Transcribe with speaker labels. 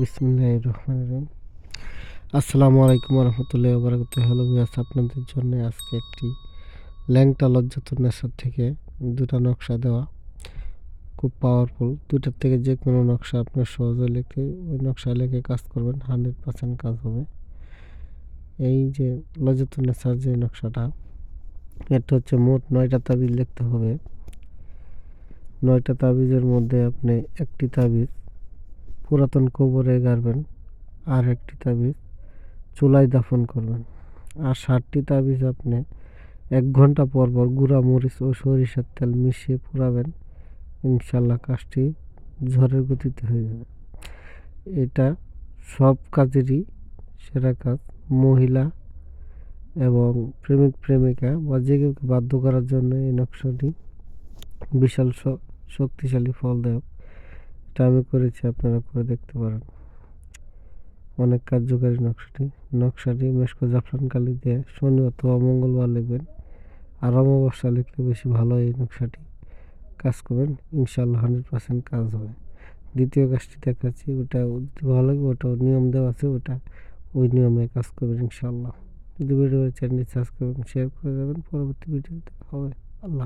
Speaker 1: বিসমুল্লাহ রহমান রহিম। আসসালামু আলাইকুম রহমতুল্লাহ বারাকাত হ্যালো বিয়াস আপনাদের জন্য আজকে একটি ল্যাংটা লজ্জাতুর নেশার থেকে দুটা নকশা দেওয়া। খুব পাওয়ারফুল দুটার থেকে যে কোনো নকশা আপনার সহজে লিখে, ওই নকশা লিখে কাজ করবেন হান্ড্রেড পার্সেন্ট কাজ হবে। এই যে লজ্জাতুর নেশার যে নকশাটা, এটা হচ্ছে মোট নয়টা তাবিজ লিখতে হবে। নয়টা তাবিজের মধ্যে আপনি একটি তাবিজ পুরাতন কবরে গাড়বেন আর একটি তাবিজ চুলায় দাফন করবেন। আর ষাটটি তাবিজ আপনি এক ঘণ্টা পর পর গুঁড়া মরিচ ও সরিষার তেল মিশিয়ে পুরাবেন, ইনশাল্লাহ কাজটি ঝড়ের গতিতে হয়ে যাবে। এটা সব কাজেরই সেরা কাজ, মহিলা এবং প্রেমিক প্রেমিকা বা যে কেউকে বাধ্য করার জন্য এই নকশাটি বিশাল শক্তিশালী, ফলদায়ক। এটা আমি করেছি, আপনারা করে দেখতে পারেন। অনেক কার্যকারী নকশাটি নকশাটি মেশকো জাফরান কালি দিয়ে শনি অথবা মঙ্গলবার লিখবেন। আর অমাবস্যা লিখলে বেশি ভালো এই নকশাটি কাজ করবেন। ইনশাল্লাহ হান্ড্রেড পার্সেন্ট কাজ হবে। দ্বিতীয় কাজটি দেখাচ্ছি, ওটা ভালো লাগে ওটা নিয়ম দেওয়া আছে, ওটা ওই নিয়মে কাজ করবেন ইনশাল্লাহ যদি ভিডিও চ্যানেলটি সাবস্ক্রাইব এবং শেয়ার করে যাবেন, পরবর্তী ভিডিওতে হবে। আল্লাহ